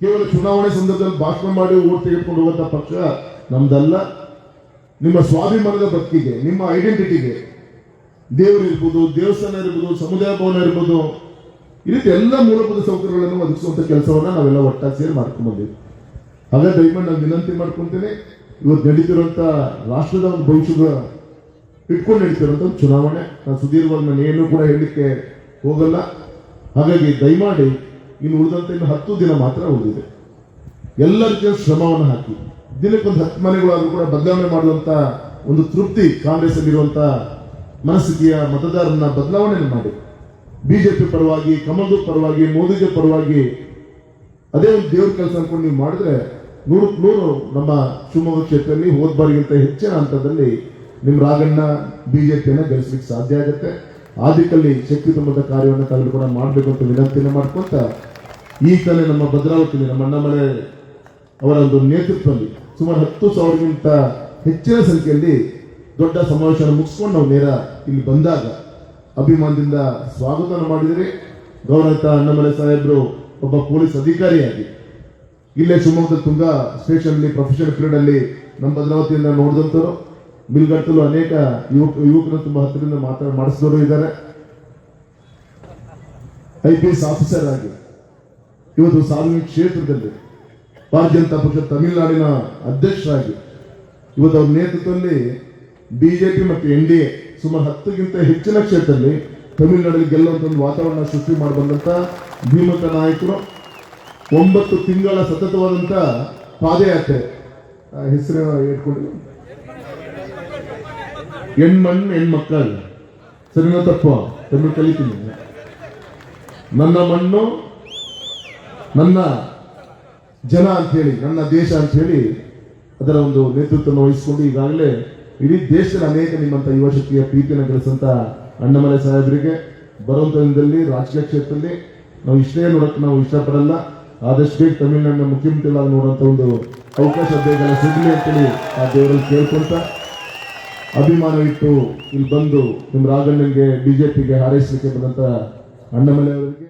ಕೇವಲ ಚುನಾವಣೆ ಸಂದರ್ಭದಲ್ಲಿ ಭಾಷಣ ಮಾಡಿ ಓಟ್ ತೆಗೆದುಕೊಂಡು ಹೋಗುವಂತ ಪಕ್ಷ ನಮ್ದಲ್ಲ. ನಿಮ್ಮ ಸ್ವಾಭಿಮಾನದ ಬದುಕಿಗೆ, ನಿಮ್ಮ ಐಡೆಂಟಿಟಿಗೆ ದೇವರು ಇರ್ಬೋದು, ದೇವಸ್ಥಾನ ಇರ್ಬೋದು, ಸಮುದಾಯ ಭವನ ಇರ್ಬೋದು, ಈ ರೀತಿ ಎಲ್ಲ ಮೂಲಭೂತ ಸೌಕರ್ಯಗಳನ್ನು ಒದಗಿಸುವಂತ ಕೆಲಸವನ್ನ ನಾವೆಲ್ಲ ಒಟ್ಟಾಗಿ ಸೇರಿ ಮಾಡ್ಕೊಂಡ್ಬಂದಿವಿ ಹಾಗಾಗಿ ದಯಮಾಡಿ ನಾನು ವಿನಂತಿ ಮಾಡ್ಕೊಂತೇನೆ, ಇವತ್ತು ನಡೀತಿರುವಂತ ರಾಷ್ಟ್ರದ ಒಂದು ಭವಿಷ್ಯದ ಇಟ್ಕೊಂಡು ನಡೀತಿರುವಂತ ಚುನಾವಣೆ. ನಾನು ಸುದೀರ್ಘವಾಗಿ ನಾನು ಏನು ಕೂಡ ಹೇಳಲಿಕ್ಕೆ ಹೋಗಲ್ಲ. ಹಾಗಾಗಿ ದಯಮಾಡಿ ಇನ್ನು ಉಳಿದಂತೆ ಇನ್ನು ಹತ್ತು ದಿನ ಮಾತ್ರ ಉಳಿದಿದೆ. ಎಲ್ಲ ರೀತಿಯ ಶ್ರಮವನ್ನು ಹಾಕಿ. ದಿನಕ್ಕೊಂದು ಹತ್ತು ಮನೆಗಳಾದ್ರೂ ಕೂಡ ಬದಲಾವಣೆ ಮಾಡುವಂತ ಒಂದು ತೃಪ್ತಿ ಕಾಂಗ್ರೆಸ್ ಅಲ್ಲಿರುವಂತ ಮನಸ್ಥಿತಿಯ ಮತದಾರರನ್ನ ಬದಲಾವಣೆ ಮಾಡಿ. ಬಿಜೆಪಿ ಪರವಾಗಿ ಕಮಲ್ದು ಪರವಾಗಿ, ಮೋದಿಜಿ ಪರವಾಗಿ ಅದೇ ಒಂದು ದೇವ್ರ ಕೆಲಸ ಅನ್ಕೊಂಡು ನೀವು ಮಾಡಿದ್ರೆ ನೂರಕ್ಕೆ ನೂರು ನಮ್ಮ ಶಿವಮೊಗ್ಗ ಕ್ಷೇತ್ರದಲ್ಲಿ ಹೋದ ಬಾರಿಗಿಂತ ಹೆಚ್ಚಿನ ಹಂತದಲ್ಲಿ ನಿಮ್ಮ ರಾಗಣ್ಣ ಬಿಜೆಪಿಯನ್ನ ಗೆಲ್ಲಿಸ್ಲಿಕ್ಕೆ ಸಾಧ್ಯ ಆಗುತ್ತೆ. ಆ ದಿಕ್ಕಲ್ಲಿ ಶಕ್ತಿ ತುಂಬದ ಕಾರ್ಯವನ್ನು ತಾವೆಲ್ಲ ಕೂಡ ಮಾಡಬೇಕು ಅಂತ ವಿನಂತಿಯನ್ನು ಮಾಡ್ಕೊತ ಈ ಸಲ ನಮ್ಮ ಭದ್ರಾವತಿಯಲ್ಲಿ ನಮ್ಮ ಅಣ್ಣಮಲೆ ಅವರ ಒಂದು ನೇತೃತ್ವದಲ್ಲಿ ಸುಮಾರು ಹತ್ತು ಸಾವಿರಕ್ಕಿಂತ ಹೆಚ್ಚಿನ ಸಂಖ್ಯೆಯಲ್ಲಿ ದೊಡ್ಡ ಸಮಾವೇಶವನ್ನು ಮುಗಿಸ್ಕೊಂಡು ನಾವು ನೇರ ಇಲ್ಲಿ ಬಂದಾಗ ಅಭಿಮಾನದಿಂದ ಸ್ವಾಗತ ಮಾಡಿದರೆ ಗೌರವಿತ ಅಣ್ಣಮಲೆ ಸಾಹೇಬರು ಒಬ್ಬ ಪೊಲೀಸ್ ಅಧಿಕಾರಿಯಾಗಿ. ಇಲ್ಲೇ ಶಿವಮೊಗ್ಗದ ತುಂಗಾ ಸ್ಟೇಷನ್ ಪ್ರೊಫೆಷನಲ್ ಫೀಲ್ಡ್ ಅಲ್ಲಿ ನಮ್ಮ ಭದ್ರಾವತಿಯಿಂದ ನೋಡಿದಂತರು ಮಿಲ್ಗಟ್ಟಲು ಅನೇಕ ಯುವಕ, ಯುವಕರು ತುಂಬಾ ಹತ್ತಿರದಿಂದ ಮಾತಾಡ, ಮಾಡಿಸಿದವರು ಇದ್ದಾರೆ. ಐ ಪಿ ಎಸ್ ಆಫೀಸರ್ ಆಗಿ ಇವತ್ತು ಸಾರ್ವಜನಿಕ ಕ್ಷೇತ್ರದಲ್ಲಿ ಭಾರತೀಯ ಜನತಾ ಪಕ್ಷ ತಮಿಳುನಾಡಿನ ಅಧ್ಯಕ್ಷರಾಗಿ ಇವತ್ತು ಅವ್ರ ನೇತೃತ್ವದಲ್ಲಿ ಬಿಜೆಪಿ ಮತ್ತು ಎನ್ ಡಿ ಎ ಸುಮಾರು ಹತ್ತಕ್ಕಿಂತ ಹೆಚ್ಚಿನ ಕ್ಷೇತ್ರದಲ್ಲಿ ತಮಿಳುನಾಡಲ್ಲಿ ಗೆಲ್ಲುವಂತ ಒಂದು ವಾತಾವರಣ ಸೃಷ್ಟಿ ಮಾಡಿ ಬಂದಂತ ಧೀಮಂತ ನಾಯಕರು. ಒಂಬತ್ತು ತಿಂಗಳ ಸತತವಾದಂತ ಪಾದಯಾತ್ರೆ. ಹೆಸರು ಇಟ್ಕೊಂಡು ಹೆಣ್ಮಣ್ಣು ಹೆಣ್ಮಕ್ಕಳಲ್ಲ. ಸರಿನಾ ತಪ್ಪ? ತಮಿಳು ಕಲಿತೀನಿ. ನನ್ನ ಮಣ್ಣು, ನನ್ನ ಜನ ಅಂತ ಹೇಳಿ, ನನ್ನ ದೇಶ ಅಂತ ಹೇಳಿ ಅದರ ಒಂದು ನೇತೃತ್ವವನ್ನು ವಹಿಸಿಕೊಂಡು ಈಗಾಗಲೇ ಇಡೀ ದೇಶದ ಅನೇಕ ನಿಮ್ಮಂತ ಯುವ ಶಕ್ತಿಯ ಪ್ರೀತಿಯನ್ನು ಗಳಿಸಂತ ಅಣ್ಣಮಲೆ ಸಾಹೇಬರಿಗೆ ಬರುವಂತ ದಿನದಲ್ಲಿ, ರಾಜಕೀಯ ಕ್ಷೇತ್ರದಲ್ಲಿ ನಾವು ಇಷ್ಟೇ ನೋಡಕ್ಕೆ ನಾವು ಇಷ್ಟಪಡಲ್ಲ. ಆದಷ್ಟು ಬೇಗ ತಮಿಳುನಾಡಿನ ಮುಖ್ಯಮಂತ್ರಿಗಳಾಗಿ ನೋಡುವಂತ ಒಂದು ಅವಕಾಶ ಬೇಗ ಸಿಗಲಿ ಅಂತೇಳಿ ಆ ದೇವರಲ್ಲಿ ಕೇಳ್ಕೊಂತ ಅಭಿಮಾನ ಇಟ್ಟು ಇಲ್ಲಿ ಬಂದು ನಿಮ್ಮ ರಾಜಣ್ಣನಿಗೆ ಬಿಜೆಪಿಗೆ ಹಾರೈಸಲಿಕ್ಕೆ ಬಂದಂತ ಅಣ್ಣಮಲೆ ಅವರಿಗೆ